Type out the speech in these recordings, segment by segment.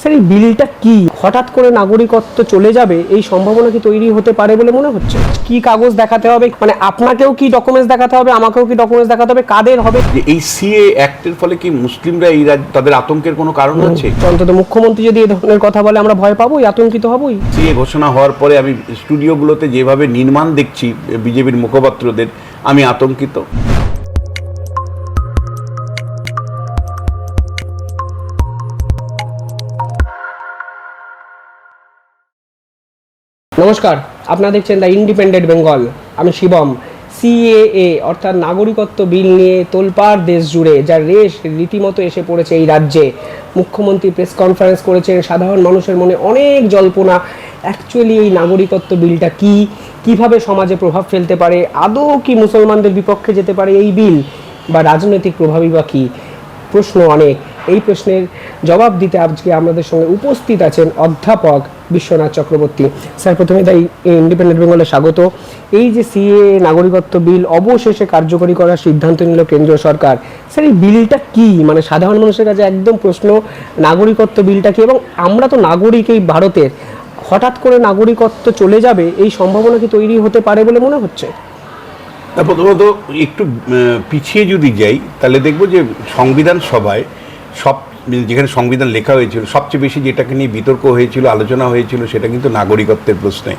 Sir এই বিলটা কি? হঠাৎ করে নাগরিকত্ব চলে যাবে এই সম্ভাবনা কি তৈরি হতে পারে বলে মনে হচ্ছে? কি কাগজ দেখাতে হবে? মানে আপনাকেও কি ডকুমেন্টস দেখাতে হবে? আমাকেও কি ডকুমেন্টস দেখাতে হবে? কাদের হবে? যে এই সিএ অ্যাক্টের ফলে কি মুসলিমরা এই তাদের আতঙ্কের কোনো কারণ আছে? অন্তত মুখ্যমন্ত্রী যদি এই ধরনের কথা বলে আমরা ভয় পাবোই আতঙ্কিত হবই। সিএ ঘোষণা হওয়ার পরে আমি স্টুডিওগুলোতে যেভাবে নির্মাণ দেখছি বিজেপির মুখপাত্রদের আমি আতঙ্কিত। নমস্কার, আপনারা দেখছেন দ্য ইন্ডিপেন্ডেন্ট বেঙ্গল আমি শিবম সিএএ অর্থাৎ নাগরিকত্ব বিল নিয়ে তোলপাড় দেশ জুড়ে যার রেশ রীতিমতো এসে পড়েছে এই রাজ্যে। মুখ্যমন্ত্রী প্রেস কনফারেন্স করেছেন, সাধারণ মানুষের মনে অনেক জল্পনা অ্যাকচুয়ালি এই নাগরিকত্ব বিলটা কি? কীভাবে সমাজে প্রভাব ফেলতে পারে? আদৌ কি মুসলমানদের বিপক্ষে যেতে পারে এই বিল? বা রাজনৈতিক প্রভাবই বা কী? প্রশ্ন অনেক। এই প্রশ্নের জবাব দিতে আজকে আমাদের সঙ্গে উপস্থিত আছেন অধ্যাপক বিশ্বনাথ চক্রবর্তী। স্যার, প্রথমে তাই ইন্ডিপেন্ডেন্ট বেঙ্গলে স্বাগত। এই যে সিএ নাগরিকত্ব বিল অবশেষে কার্যকরী করার সিদ্ধান্ত নিল কেন্দ্রীয় সরকার। স্যার, এই বিলটা কি? মানে সাধারণ মানুষের কাছে একদম প্রশ্ন, নাগরিকত্ব বিলটা কি? এবং আমরা তো নাগরিক এই ভারতের। হঠাৎ করে নাগরিকত্ব চলে যাবে, এই সম্ভাবনা কি তৈরি হতে পারে বলে মনে হচ্ছে? প্রথমত একটু পিছিয়ে যদি যাই, তাহলে দেখব যে সংবিধান সভায় সব যেখানে সংবিধান লেখা হয়েছিল, সবচেয়ে বেশি যেটাকে নিয়ে বিতর্ক হয়েছিল, আলোচনা হয়েছিল, সেটা কিন্তু নাগরিকত্বের প্রশ্নে।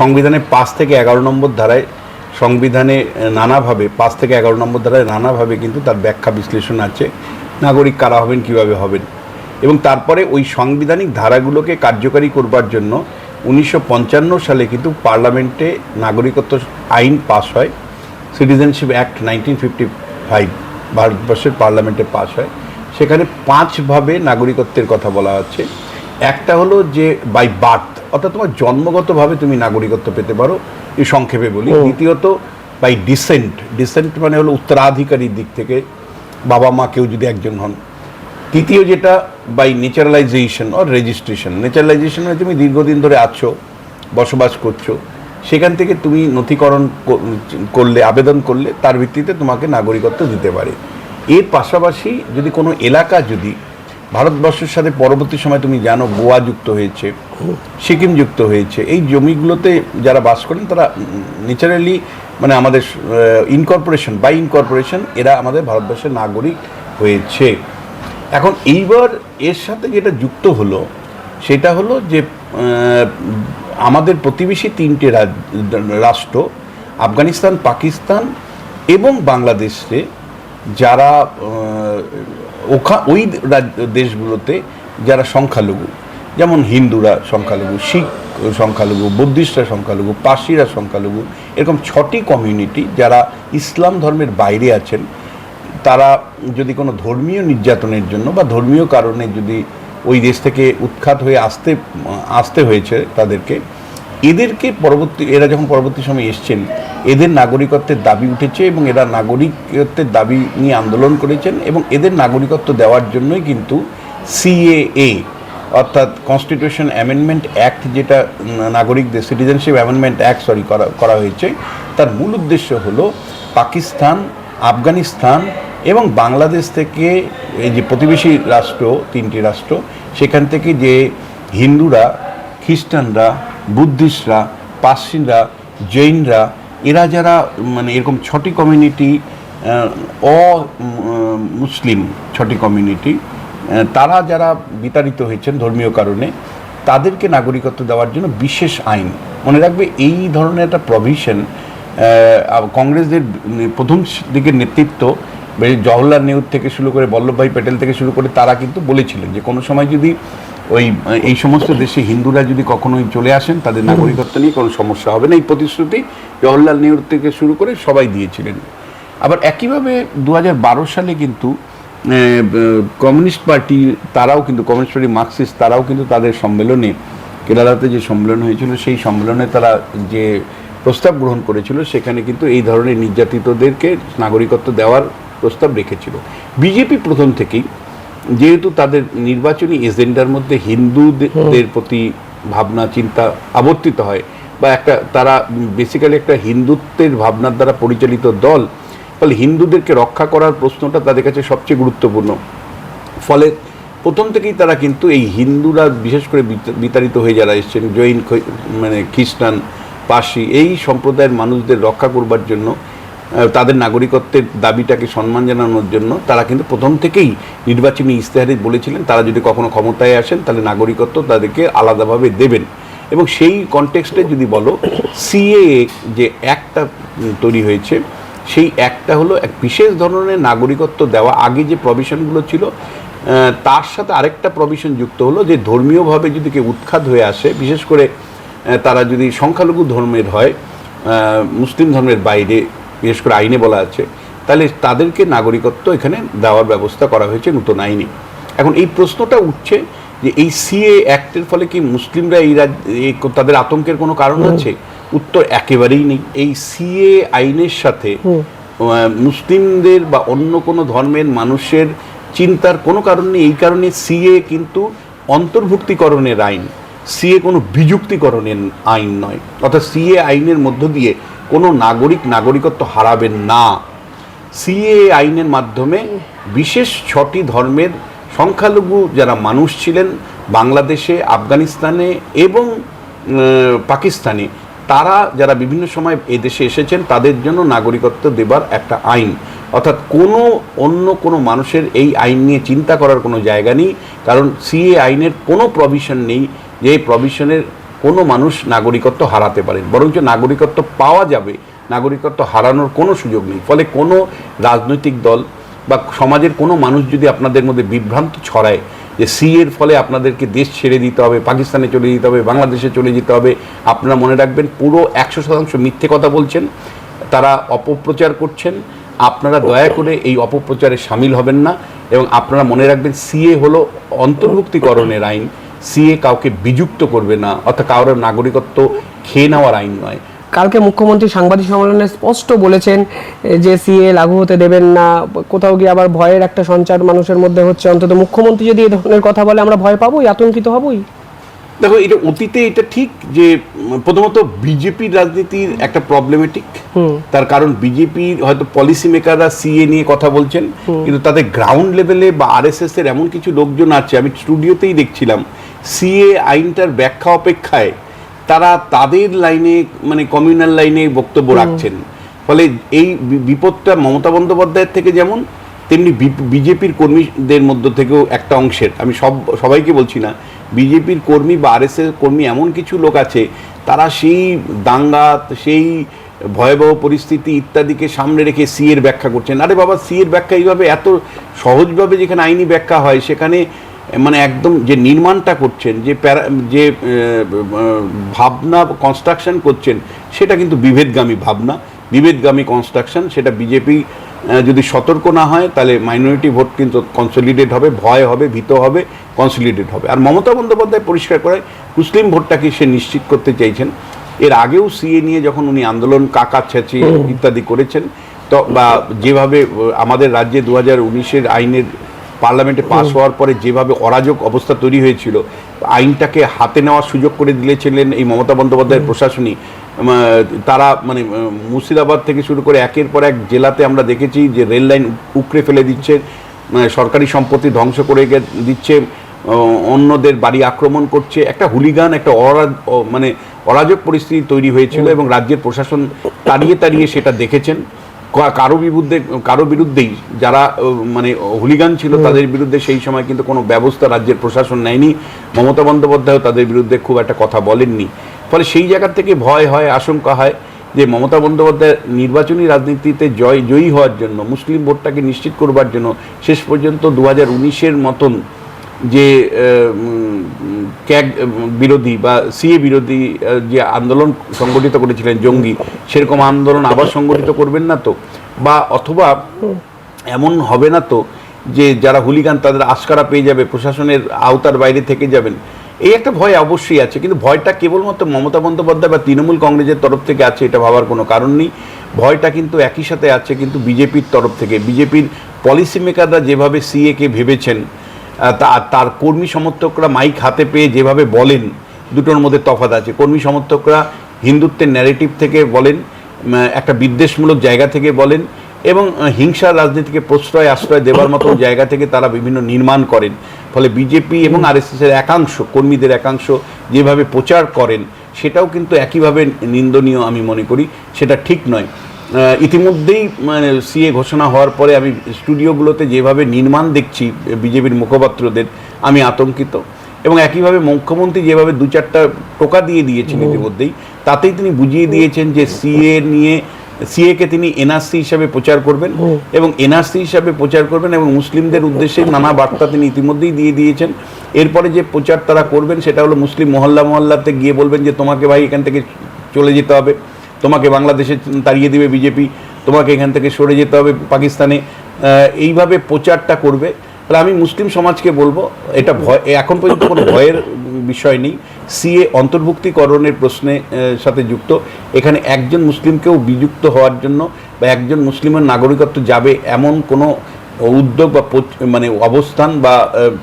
সংবিধানের পাঁচ থেকে এগারো নম্বর ধারায় সংবিধানে নানাভাবে, পাঁচ থেকে এগারো নম্বর ধারায় নানাভাবে কিন্তু তার ব্যাখ্যা বিশ্লেষণ আছে, নাগরিক কারা হবেন, কীভাবে হবেন। এবং তারপরে ওই সাংবিধানিক ধারাগুলোকে কার্যকারী করবার জন্য উনিশশো পঞ্চান্ন সালে কিন্তু পার্লামেন্টে নাগরিকত্ব আইন পাস হয়, citizenship act nineteen fifty five, ভারতবর্ষের পার্লামেন্টে পাস হয়। সেখানে পাঁচভাবে নাগরিকত্বের কথা বলা হচ্ছে। একটা হলো যে বাই বার্থ অর্থাৎ তোমার জন্মগতভাবে তুমি নাগরিকত্ব পেতে পারো এই সংক্ষেপে বলি। দ্বিতীয়ত বাই ডিসেন্ট ডিসেন্ট মানে হলো উত্তরাধিকারীর দিক থেকে বাবা মা কেউ যদি একজন হন। তৃতীয় যেটা by naturalisation or registration naturalisation মানে তুমি দীর্ঘদিন ধরে আছো বসবাস করছ সেখান থেকে তুমি নথিকরণ করলে আবেদন করলে তার ভিত্তিতে তোমাকে নাগরিকত্ব দিতে পারে। এর পাশাপাশি যদি কোনো এলাকা যদি ভারতবর্ষের সাথে পরবর্তী সময় তুমি জানো গোয়া যুক্ত হয়েছে, সিকিম যুক্ত হয়েছে, এই জমিগুলোতে যারা বাস করেন তারা ন্যাচারালি মানে আমাদের ইনকর্পোরেশন বাই ইনকর্পোরেশন এরা আমাদের ভারতবর্ষের নাগরিক হয়েছে। এখন এইবার এর সাথে যেটা যুক্ত হলো, সেটা হলো যে আমাদের প্রতিবেশী তিনটে রাষ্ট্র, আফগানিস্তান, পাকিস্তান এবং বাংলাদেশে যারা ওখা, ওই দেশগুলোতে যারা সংখ্যালঘু, যেমন হিন্দুরা সংখ্যালঘু, শিখ সংখ্যালঘু, বুদ্ধিস্টরা সংখ্যালঘু পাশিরা সংখ্যালঘু, এরকম ছটি কমিউনিটি যারা ইসলাম ধর্মের বাইরে আছেন, তারা যদি কোনো ধর্মীয় নির্যাতনের জন্য বা ধর্মীয় কারণে যদি ওই দেশ থেকে উৎখাত হয়ে আসতে আসতে হয়েছে তাদেরকে, এদেরকে পরবর্তী, এরা যখন পরবর্তী সময় এসছেন এদের নাগরিকত্বের দাবি উঠেছে এবং এরা নাগরিকত্বের দাবি নিয়ে আন্দোলন করেছেন এবং এদের নাগরিকত্ব দেওয়ার জন্যই কিন্তু সিএএ অর্থাৎ কনস্টিটিউশন অ্যামেন্ডমেন্ট অ্যাক্ট যেটা নাগরিকদের সিটিজেনশিপ অ্যামেন্ডমেন্ট অ্যাক্ট সরি করা করা হয়েছে, তার মূল উদ্দেশ্য হলো পাকিস্তান, আফগানিস্তান এবং বাংলাদেশ থেকে এই যে প্রতিবেশী রাষ্ট্র, তিনটি রাষ্ট্র, সেখান থেকে যে হিন্দুরা, খ্রিস্টানরা, বুদ্ধিস্টরা, পার্সিনরা, জৈনরা এরা যারা মানে এরকম ছটি কমিউনিটি অ মুসলিম ছটি কমিউনিটি তারা যারা বিতাড়িত হয়েছেন ধর্মীয় কারণে, তাদেরকে নাগরিকত্ব দেওয়ার জন্য বিশেষ আইন। মনে রাখবে, এই ধরনের একটা প্রভিশন কংগ্রেসদের প্রথম দিকের নেতৃত্ব জওহরলাল নেহরু থেকে শুরু করে, বল্লভভাই প্যাটেল থেকে শুরু করে, তারা কিন্তু বলেছিলেন যে কোনো সময় যদি ওই, এই সমস্ত দেশে হিন্দুরা যদি কখনোই চলে আসেন, তাদের নাগরিকত্ব নিয়ে কোনো সমস্যা হবে না। এই প্রতিশ্রুতি জওহরলাল নেহরু থেকে শুরু করে সবাই দিয়েছিলেন। আবার একইভাবে দু হাজার বারো সালে কিন্তু কমিউনিস্ট পার্টি তারাও কিন্তু, কমিউনিস্ট পার্টি মার্কসিস্ট তারাও কিন্তু তাদের সম্মেলনে, কেরালাতে যে সম্মেলন হয়েছিল, সেই সম্মেলনে তারা যে প্রস্তাব গ্রহণ করেছিল, সেখানে কিন্তু এই ধরনের নির্যাতিতদেরকে নাগরিকত্ব দেওয়ার প্রস্তাব রেখেছিল। বিজেপি প্রথম থেকেই যেহেতু তাদের নির্বাচনী এজেন্ডার মধ্যে হিন্দুদের প্রতি ভাবনা চিন্তা আবর্তিত হয় বা একটা তারা বেসিক্যালি একটা হিন্দুত্বের ভাবনার দ্বারা পরিচালিত দল ফলে হিন্দুদেরকে রক্ষা করার প্রশ্নটা তাদের কাছে সবচেয়ে গুরুত্বপূর্ণ। ফলে প্রথম থেকেই তারা কিন্তু এই হিন্দুরা বিশেষ করে বিত- বিতাড়িত হয়ে যারা এসছেন জৈন মানে খ্রিস্টান পার্সি এই সম্প্রদায়ের মানুষদের রক্ষা করবার জন্য তাদের নাগরিকত্বের দাবিটাকে সম্মান জানানোর জন্য তারা কিন্তু প্রথম থেকেই নির্বাচনী ইস্তেহারে বলেছিলেন, তারা যদি কখনো ক্ষমতায় আসেন তাহলে নাগরিকত্ব তাদেরকে আলাদাভাবে দেবেন। এবং সেই কনটেক্সটে যদি বলো সিএ যে একটা তৈরি হয়েছে, সেই একটা হলো এক বিশেষ ধরনের নাগরিকত্ব দেওয়া। আগে যে প্রভিশনগুলো ছিল তার সাথে আরেকটা প্রভিশন যুক্ত হলো যে ধর্মীয়ভাবে যদি কেউ উৎখাত হয়ে আসে, বিশেষ করে তারা যদি সংখ্যালঘু ধর্মের হয় মুসলিম ধর্মের বাইরে বিশেষ করে আইনে বলা আছে তাহলে তাদেরকে নাগরিকত্ব এখানে দেওয়ার ব্যবস্থা করা হয়েছে নতুন আইনে। এখন এই প্রশ্নটা উঠছে যে এই সিএ অ্যাক্টের ফলে কি মুসলিমরা এই তাদের আতঙ্কের কোনো কারণ আছে? উত্তর একেবারেই নেই। এই সিএ আইনের সাথে মুসলিমদের বা অন্য কোনো ধর্মের মানুষের চিন্তার কোনো কারণ নেই। এই কারণে সিএ কিন্তু অন্তর্ভুক্তিকরণের আইন সিএ কোনো বিযুক্তিকরণের আইন নয়। অর্থাৎ সিএ আইনের মধ্য দিয়ে কোনো নাগরিক নাগরিকত্ব হারাবেন না। সিএ আইনের মাধ্যমে বিশেষ ছটি ধর্মের সংখ্যালঘু যারা মানুষ ছিলেন, বাংলাদেশে, আফগানিস্তানে এবং পাকিস্তানে, তারা যারা বিভিন্ন সময় এদেশে এসেছেন, তাদের জন্য নাগরিকত্ব দেবার একটা আইন। অর্থাৎ কোনো অন্য কোনো মানুষের এই আইন নিয়ে চিন্তা করার কোনো জায়গা নেই, কারণ সিএ আইনের কোনো প্রভিশন নেই যে প্রভিশনের কোনো মানুষ নাগরিকত্ব হারাতে পারেন। বরঞ্চ নাগরিকত্ব পাওয়া যাবে, নাগরিকত্ব হারানোর কোনো সুযোগ নেই। ফলে কোনো রাজনৈতিক দল বা সমাজের কোনো মানুষ যদি আপনাদের মধ্যে বিভ্রান্ত ছড়ায় যে সি এর ফলে আপনাদেরকে দেশ ছেড়ে দিতে হবে, পাকিস্তানে চলে যেতে হবে, বাংলাদেশে চলে যেতে হবে, আপনারা মনে রাখবেন পুরো একশো শতাংশ মিথ্যে কথা বলছেন, তারা অপপ্রচার করছেন, আপনারা দয়া করে এই অপপ্রচারে সামিল হবেন না এবং আপনারা মনে রাখবেন সিএ হলো অন্তর্ভুক্তিকরণের আইন। সিএ কাউকে বিযুক্ত করবে না, অর্থাৎ কারোর নাগরিকত্ব খেয়ে নেওয়ার আইন নয়। কালকে মুখ্যমন্ত্রী সাংবাদিক সম্মেলনে স্পষ্ট বলেছেন যে সিএ লাগু হতে দেবেন না, কোথাও গিয়ে আবার ভয়ের একটা সঞ্চার মানুষের মধ্যে হচ্ছে। অন্তত মুখ্যমন্ত্রী যদি এ ধরনের কথা বলে, আমরা ভয় পাবোই, আতঙ্কিত হবই। দেখো এটা অতীতে এটা ঠিক যে প্রথমত বিজেপির রাজনীতির একটা প্রবলেমেটিক তার কারণ বিজেপির হয়তো পলিসি মেকাররা সিএ নিয়ে কথা বলছেন। কিন্তু তাদের গ্রাউন্ড লেভেলে বা আরএসএস এর এমন কিছু লোকজন আছে আমি স্টুডিওতেই দেখছিলাম। সিএ আইনটার ব্যাখ্যা অপেক্ষায় তারা তাদের লাইনে মানে কমিউনাল লাইনে বক্তব্য রাখছেন। ফলে এই বিপদটা মমতা বন্দ্যোপাধ্যায়ের থেকে যেমন তেমনি বিজেপির কর্মীদের মধ্য থেকেও একটা অংশের, আমি সব, সবাইকে বলছি না, বিজেপির কর্মী বা আরএসএস কর্মী এমন কিছু লোক আছে, তারা সেই দাঙ্গা, সেই ভয়াবহ পরিস্থিতি ইত্যাদিকে সামনে রেখে সি এর ব্যাখ্যা করছেন। আরে বাবা, সি এর ব্যাখ্যা এইভাবে এত সহজভাবে যেখানে আইনি ব্যাখ্যা হয়, সেখানে মানে একদম যে নির্মাণটা করছেন, যে প্যারা, যে ভাবনা কনস্ট্রাকশন করছেন, সেটা কিন্তু বিভেদগামী ভাবনা। বিভেদগামী কনস্ট্রাকশন সেটা বিজেপি যদি সতর্ক না হয় তাহলে মাইনরিটি ভোট কিন্তু কনসলিডেট হবে ভয় হবে ভীত হবে কনসলিডেট হবে। আর মমতা বন্দ্যোপাধ্যায় পরিষ্কার করে মুসলিম ভোটটাকে সে নিশ্চিত করতে চাইছেন। এর আগেও সিএ নিয়ে যখন উনি আন্দোলন কাকা ছেঁচিয়ে ইত্যাদি করেছেন তো বা যেভাবে আমাদের রাজ্যে দু হাজার উনিশের আইনের পার্লামেন্টে পাশ হওয়ার পরে যেভাবে অরাজক অবস্থা তৈরি হয়েছিল আইনটাকে হাতে নেওয়ার সুযোগ করে দিয়েছিলেন এই মমতা বন্দ্যোপাধ্যায়ের প্রশাসনই। তারা মানে মুর্শিদাবাদ থেকে শুরু করে একের পর এক জেলাতে আমরা দেখেছি যে রেল লাইন উকড়ে ফেলে দিচ্ছে মানে সরকারি সম্পত্তি ধ্বংস করে দিচ্ছে অন্যদের বাড়ি আক্রমণ করছে। একটা হুলিগান একটা অরাজ মানে অরাজক পরিস্থিতি তৈরি হয়েছিল এবং রাজ্যের প্রশাসন তাড়িয়ে তাড়িয়ে সেটা দেখেছেন। কারও বিরুদ্ধে কারও বিরুদ্ধেই যারা মানে হুলিগান ছিল তাদের বিরুদ্ধে সেই সময় কিন্তু কোনো ব্যবস্থা রাজ্যের প্রশাসন নেয়নি। মমতা বন্দ্যোপাধ্যায়ও তাদের বিরুদ্ধে খুব একটা কথা বলেননি। ফলে সেই জায়গা থেকে ভয় হয় আশঙ্কা হয় যে মমতা বন্দ্যোপাধ্যায় নির্বাচনী রাজনীতিতে জয় জয়ী হওয়ার জন্য মুসলিম ভোটটাকে নিশ্চিত করবার জন্য শেষ পর্যন্ত দু হাজার উনিশের মতন যে ক্যাগ বিরোধী বা সিএ বিরোধী যে আন্দোলন সংগঠিত করেছিলেন জঙ্গি, সেরকম আন্দোলন আবার সংগঠিত করবেন না তো? বা অথবা এমন হবে না তো যে, যারা হুলিগান তাদের আশকারা পেয়ে যাবে, প্রশাসনের আওতার বাইরে থেকে যাবেন? এই একটা ভয় অবশ্যই আছে, কিন্তু ভয়টা কেবলমাত্র মমতা বন্দ্যোপাধ্যায় বা তৃণমূল কংগ্রেসের তরফ থেকে আছে, এটা ভাবার কোনো কারণ নেই। ভয়টা কিন্তু একই সাথে আছে, কিন্তু বিজেপির তরফ থেকে। বিজেপির পলিসি মেকাররা যেভাবে সিএকে ভেবেছেন তার কর্মী সমর্থকরা মাইক হাতে পেয়ে যেভাবে বলেন, দুটোর মধ্যে তফাৎ আছে। কর্মী সমর্থকরা হিন্দুত্বের ন্যারেটিভ থেকে বলেন একটা বিদ্বেষমূলক জায়গা থেকে বলেন এবং হিংসা রাজনীতিকে প্রশ্রয়, আশ্রয় দেওয়ার মতো জায়গা থেকে তারা বিভিন্ন নির্মাণ করেন। ফলে বিজেপি এবং আরএসএস এর একাংশ, কর্মীদের একাংশ যেভাবে প্রচার করেন, সেটাও কিন্তু একইভাবে নিন্দনীয় আমি মনে করি। সেটা ঠিক নয়। ইতিমধ্যেই মানে সিএ ঘোষণা হওয়ার পরে আমি স্টুডিওগুলোতে যেভাবে নির্মাণ দেখছি বিজেপির মুখপাত্রদের আমি আতঙ্কিত। এবং একইভাবে মুখ্যমন্ত্রী যেভাবে দু চারটা টোকা দিয়ে দিয়েছেন ইতিমধ্যেই তাতেই তিনি বুঝিয়ে দিয়েছেন যে সিএ নিয়ে সিএকে তিনি এনআরসি হিসাবে প্রচার করবেন এবং এনআরসি হিসাবে প্রচার করবেন এবং মুসলিমদের উদ্দেশ্যে নানা বার্তা তিনি ইতিমধ্যেই দিয়ে দিয়েছেন। এরপরে যে প্রচার তারা করবেন সেটা হলো মুসলিম মহল্লা মহল্লাতে গিয়ে বলবেন যে তোমাকে ভাই এখান থেকে চলে যেতে হবে। তোমাকে বাংলাদেশে তাড়িয়ে দিবে বিজেপি, তোমাকে এখান থেকে সরে যেতে হবে পাকিস্তানে এইভাবে প্রচারটা করবে। তাহলে আমি মুসলিম সমাজকে বলব, এটা ভয় এখন পর্যন্ত কোনো ভয়ের বিষয় নেই। সিএ অন্তর্ভুক্তিকরণের প্রশ্নে সাথে যুক্ত। এখানে একজন মুসলিমকেও বিযুক্ত হওয়ার জন্য বা একজন মুসলিমের নাগরিকত্ব যাবে এমন কোনো উদ্যোগ বা মানে অবস্থান বা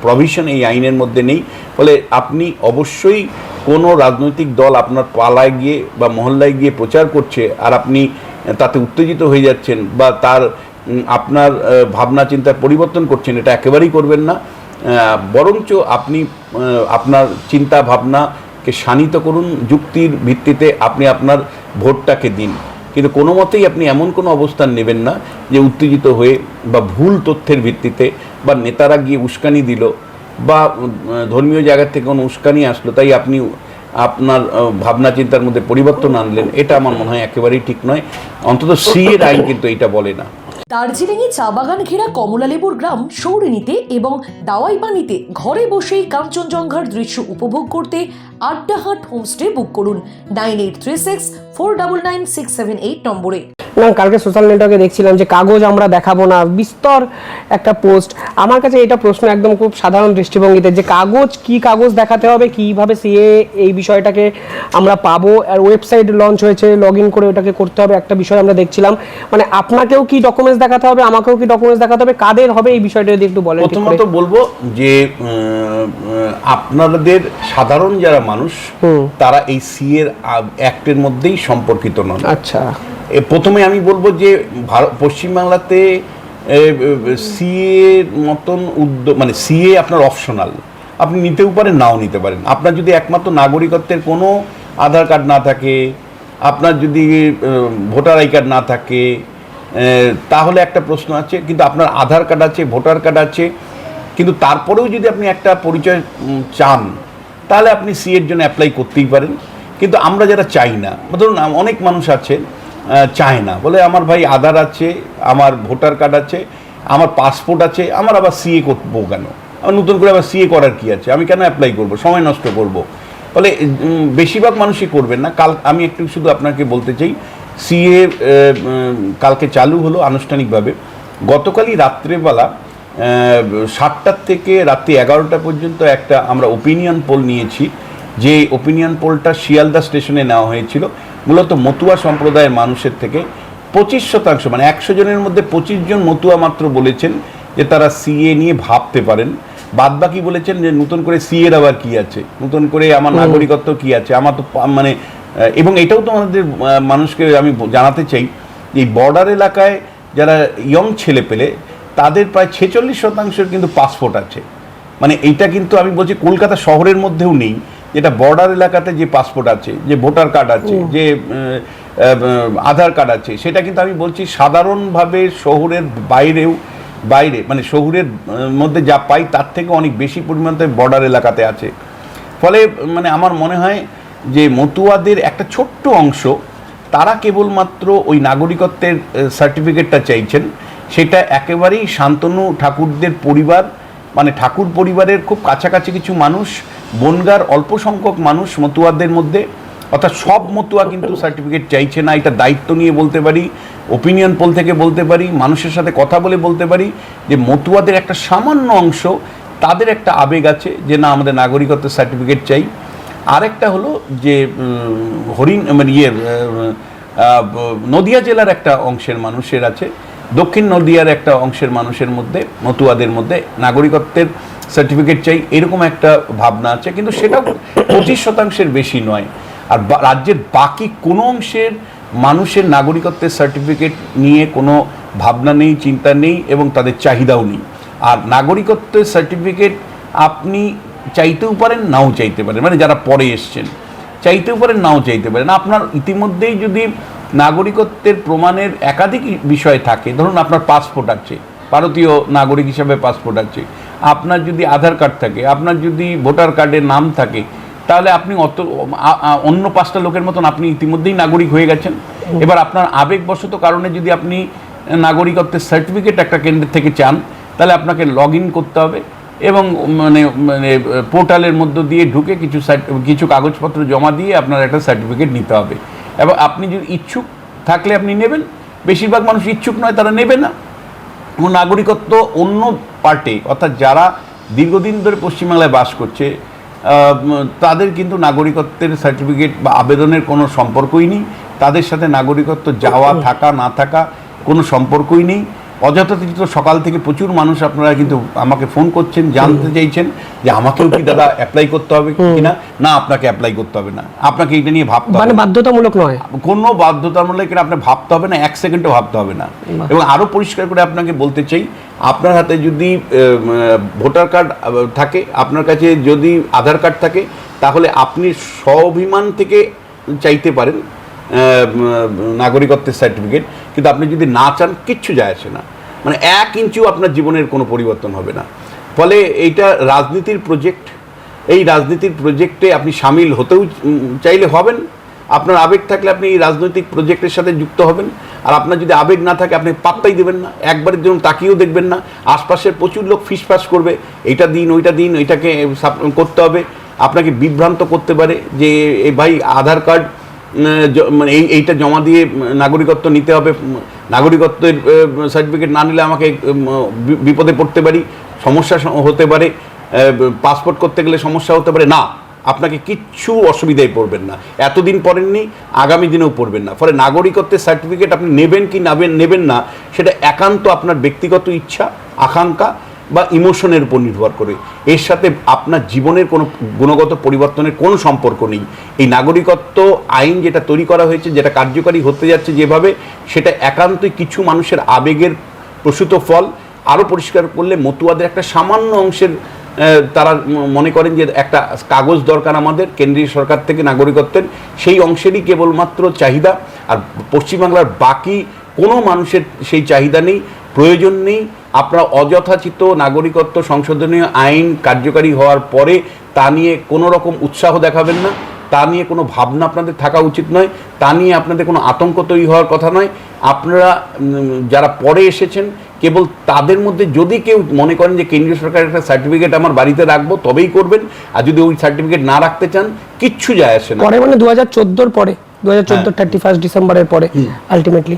প্রভিশন এই আইনের মধ্যে নেই। ফলে আপনি অবশ্যই কোনো রাজনৈতিক দল আপনার পালায় গিয়ে বা মহল্লায় গিয়ে প্রচার করছে আর আপনি তাতে উত্তেজিত হয়ে যাচ্ছেন বা তার আপনার ভাবনা চিন্তার পরিবর্তন করছেন, এটা একেবারেই করবেন না। বরঞ্চ আপনি আপনার চিন্তা ভাবনাকে শানিত করুন, যুক্তির ভিত্তিতে আপনি আপনার ভোটটাকে দিন। কিন্তু কোনো মতেই আপনি এমন কোনো অবস্থান নেবেন না যে উত্তেজিত হয়ে বা ভুল তথ্যের ভিত্তিতে বা নেতারা গিয়ে উস্কানি দিল বা ধর্মীয় জায়গার থেকে কোনো উস্কানি আসলো, তাই আপনি, আপনার ভাবনা চিন্তার মধ্যে পরিবর্তন আনলেন, এটা আমার মনে হয় একেবারেই ঠিক নয়। অন্তত সি এর আইন কিন্তু এটা বলে না। দার্জিলিংয়ে চা বাগান ঘেরা কমলালেবুর গ্রাম সৌরিনীতে এবং দাওয়াইবানিতে ঘরে বসেই কাঞ্চনজঙ্ঘার দৃশ্য উপভোগ করতে আড্ডাহাট হোমস্টে বুক করুন nine eight three six four double nine six seven eight নম্বরে। না কালকে সোশ্যাল নেটওয়ার্কে দেখছিলাম যে কাগজ আমরা দেখাবো না বিস্তর একটা পোস্ট আমার কাছে এটা প্রশ্ন একদম খুব সাধারণ দৃষ্টিভঙ্গিতে যে কাগজ কি কাগজ দেখাতে হবে কীভাবে সিএ এই বিষয়টাকে আমরা পাবো? আর ওয়েবসাইট লঞ্চ হয়েছে লগ ইন করে ওটাকে করতে হবে একটা বিষয় আমরা দেখছিলাম। মানে আপনাকেও কি ডকুমেন্টস দেখাতে হবে আমাকেও কি ডকুমেন্টস দেখাতে হবে কাদের হবে এই বিষয়টা যদি একটু বলেন প্রথমত বলব যে আপনাদের সাধারণ যারা মানুষ তারা এই সি এর অ্যাক্টের মধ্যেই সম্পর্কিত নন। আচ্ছা। প্রথমে আমি বলব যে ভারত পশ্চিমবাংলাতে সিএ মতন উদ্যোগ মানে সিএ আপনার অপশনাল আপনি নিতেও পারেন নাও নিতে পারেন। আপনার যদি একমাত্র নাগরিকত্বের কোনো আধার কার্ড না থাকে আপনার যদি ভোটার আই কার্ড না থাকে তাহলে একটা প্রশ্ন আছে কিন্তু আপনার আধার কার্ড আছে ভোটার কার্ড আছে কিন্তু তারপরেও যদি আপনি একটা পরিচয় চান তাহলে আপনি সিএর জন্য অ্যাপ্লাই করতেই পারেন। কিন্তু আমরা যারা চাই না ধরুন অনেক মানুষ আছে আহ, চায় না। বলে আমার ভাই আধার আছে, আমার ভোটার কার্ড আছে, আমার পাসপোর্ট আছে, আমার আবার সিএ করব কেন? আমার নতুন করে আবার সিএ করার কি আছে? আমি কেন অ্যাপ্লাই করব? সময় নষ্ট করব? ফলে বেশিরভাগ মানুষই করবেন না। কাল, আমি একটু শুধু আপনাকে বলতে চাই সিএ কালকে চালু হলো আনুষ্ঠানিকভাবে। গতকালই রাত্রেবেলা সাতটার থেকে রাত্রি এগারোটা পর্যন্ত একটা আমরা ওপিনিয়ন পোল নিয়েছি। যে ওপিনিয়ন পোলটা শিয়ালদা স্টেশনে নেওয়া হয়েছিল। মূলত মতুয়া সম্প্রদায়ের মানুষের থেকে পঁচিশ শতাংশ মানে একশো জনের মধ্যে পঁচিশ জন মতুয়া মাত্র বলেছেন যে তারা সিএ নিয়ে ভাবতে পারেন। বাদ বাকি বলেছেন যে নতুন করে সিএর আবার কি আছে? নতুন করে আমার নাগরিকত্ব কি আছে? আমার তো মানে এবং এটাও তো আমাদের মানুষকে আমি জানাতে চাই যে এই বর্ডার এলাকায় যারা ইয়ং ছেলে পেলে তাদের প্রায় ছেচল্লিশ শতাংশের কিন্তু পাসপোর্ট আছে। মানে এইটা কিন্তু আমি বলছি কলকাতা শহরের মধ্যেও নেই। যেটা বর্ডার এলাকাতে যে পাসপোর্ট আছে যে ভোটার কার্ড আছে যে আধার কার্ড আছে সেটা কিন্তু আমি বলছি সাধারণভাবে শহরের বাইরেও বাইরে মানে শহরের মধ্যে যা পাই তার থেকে অনেক বেশি পরিমাণে বর্ডার এলাকাতে আছে। ফলে মানে আমার মনে হয় যে মতুয়াদের একটা ছোট্ট অংশ তারা কেবলমাত্র ওই নাগরিকত্বের সার্টিফিকেটটা চাইছেন সেটা একেবারেই শান্তনু ঠাকুরদের পরিবার মানে ঠাকুর পরিবারের খুব কাছাকাছি কিছু মানুষ বনগার অল্প সংখ্যক মানুষ মতুয়াদের মধ্যে, অর্থাৎ সব মতুয়া কিন্তু সার্টিফিকেট চাইছে না, এটা দায়িত্ব নিয়ে বলতে পারি ওপিনিয়ন পোল থেকে বলতে পারি, মানুষের সাথে কথা বলে বলতে পারি, যে মতুয়াদের একটা সামান্য অংশ, তাদের একটা আবেগ আছে যে না, আমাদের নাগরিকত্বের সার্টিফিকেট চাই। আরেকটা হলো যে হরিণ মানে ইয়ে নদিয়া জেলার একটা অংশের মানুষের আছে দক্ষিণ নদিয়ার একটা অংশের মানুষের মধ্যে, মতুয়াদের মধ্যে নাগরিকত্বের সার্টিফিকেট চাই, এরকম একটা ভাবনা আছে। কিন্তু সেটাও পঁচিশ শতাংশের বেশি নয়। আর রাজ্যের বাকি কোনো অংশের মানুষের নাগরিকত্বের সার্টিফিকেট নিয়ে কোনো ভাবনা নেই, চিন্তা নেই এবং তাদের চাহিদাও নেই। আর নাগরিকত্বের সার্টিফিকেট আপনি চাইতেও পারেন, নাও চাইতে পারেন। মানে যারা পরে এসছেন, চাইতেও পারেন, নাও চাইতে পারেন। আপনার ইতিমধ্যেই যদি নাগরিকত্বের প্রমাণের একাধিক বিষয় থাকে। ধরুন আপনার পাসপোর্ট আছে, ভারতীয় নাগরিক হিসাবে পাসপোর্ট আছে। আপনার যদি আধার কার্ড থাকে, আপনার যদি ভোটার কার্ডের নাম থাকে, তাহলে আপনি অত অন্য পাঁচটা লোকের মতন আপনি ইতিমধ্যেই নাগরিক হয়ে গেছেন। এবার আপনার আবেগবশত কারণে যদি আপনি নাগরিকত্বের সার্টিফিকেট একটা কেন্দ্র থেকে চান, তাহলে আপনাকে লগ ইন করতে হবে এবং মানে মানে পোর্টালের মধ্য দিয়ে ঢুকে কিছু কিছু কাগজপত্র জমা দিয়ে আপনার একটা সার্টিফিকেট নিতে হবে। এবং আপনি যদি ইচ্ছুক থাকলে আপনি নেবেন। বেশিরভাগ মানুষ ইচ্ছুক নয়, তারা নেবে না। এবং নাগরিকত্ব অন্য পার্টে, অর্থাৎ যারা দীর্ঘদিন ধরে পশ্চিমবাংলায় বাস করছে তাদের কিন্তু নাগরিকত্বের সার্টিফিকেট বা আবেদনের কোনো সম্পর্কই নেই। তাদের সাথে নাগরিকত্ব যাওয়া, থাকা, না থাকা কোনো সম্পর্কই নেই। অযথাচিত সকাল থেকে প্রচুর মানুষ আপনারা কিন্তু আমাকে ফোন করছেন জানতে চাইছেন যে আমাকেও কি দাদা অ্যাপ্লাই করতে হবে কিনা? না আপনাকে অ্যাপ্লাই করতে হবে না। আপনাকে এটা নিয়ে ভাবতে হবে মানে বাধ্যতামূলক নয়। কোনো বাধ্যতামূলক এটা আপনার ভাবতে হবে না এক সেকেন্ডও ভাবতে হবে না। এবং আরও পরিষ্কার করে আপনাকে বলতে চাই আপনার হাতে যদি ভোটার কার্ড থাকে আপনার কাছে যদি আধার কার্ড থাকে তাহলে আপনি স্বাভিমান থেকে চাইতে পারেন নাগরিকত্বের সার্টিফিকেট কিন্তু আপনি যদি না চান কিচ্ছু যায় আসে না। মানে এক ইঞ্চিও আপনার জীবনের কোনো পরিবর্তন হবে না। ফলে এইটা রাজনীতির প্রজেক্ট এই রাজনীতির প্রজেক্টে আপনি সামিল হতেও চাইলে হবেন। আপনার আবেগ থাকলে আপনি এই রাজনৈতিক প্রজেক্টের সাথে যুক্ত হবেন। আর আপনার যদি আবেগ না থাকে, আপনি পাত্তাই দেবেন না। একবারের জন্য তাকিয়েও দেখবেন না। আশপাশের প্রচুর লোক ফিসফাস করবে। এইটা দিন, ওইটা দিন, ওইটাকে করতে হবে। আপনাকে বিভ্রান্ত করতে পারে যে ভাই, আধার কার্ড মানে এই, এইটা জমা দিয়ে নাগরিকত্ব নিতে হবে নাগরিকত্বের সার্টিফিকেট না নিলে আমাকে বিপদে পড়তে পারি, সমস্যা হতে পারে পাসপোর্ট করতে গেলে সমস্যা হতে পারে, না, আপনাকে কিচ্ছু অসুবিধায় পড়বেন না। এতদিন পড়েননি, আগামী দিনেও পড়বেন না। ফলে নাগরিকত্বের সার্টিফিকেট আপনি নেবেন কি নেবেন নেবেন না, সেটা একান্ত আপনার ব্যক্তিগত ইচ্ছা, আকাঙ্ক্ষা বা ইমোশনের উপর নির্ভর করে। এর সাথে আপনার জীবনের কোনো গুণগত পরিবর্তনের কোনো সম্পর্ক নেই। এই নাগরিকত্ব আইন যেটা তৈরি করা হয়েছে, যেটা কার্যকারী হতে যাচ্ছে যেভাবে, সেটা একান্তই কিছু মানুষের আবেগের প্রসূত ফল। আরও পরিষ্কার করলে মতুয়াদের একটা সামান্য অংশের তারা মনে করেন যে একটা কাগজ দরকার আমাদের, কেন্দ্রীয় সরকার থেকে নাগরিকত্বের। সেই অংশেরই কেবলমাত্র চাহিদা। আর পশ্চিমবাংলার বাকি কোনো মানুষের সেই চাহিদা নেই। প্রয়োজন নেই। আপনারা অযথাচিত নাগরিকত্ব সংশোধনীয় আইন কার্যকারী হওয়ার পরে তা নিয়ে কোনো রকম উৎসাহ দেখাবেন না। তা নিয়ে কোনো ভাবনা আপনাদের থাকা উচিত নয়। তা নিয়ে আপনাদের কোনো আতঙ্ক তৈরি হওয়ার কথা নয়। আপনারা যারা পরে এসেছেন কেবল তাদের মধ্যে যদি কেউ মনে করেন যে কেন্দ্রীয় সরকারের একটা সার্টিফিকেট আমার বাড়িতে রাখব তবেই করবেন। আর যদি ওই সার্টিফিকেট না রাখতে চান কিচ্ছু যায় আসে না। পরে মানে দু হাজার চোদ্দোর পরে দু হাজার চোদ্দ থার্টি ফার্স্ট ডিসেম্বরের পরে আলটিমেটলি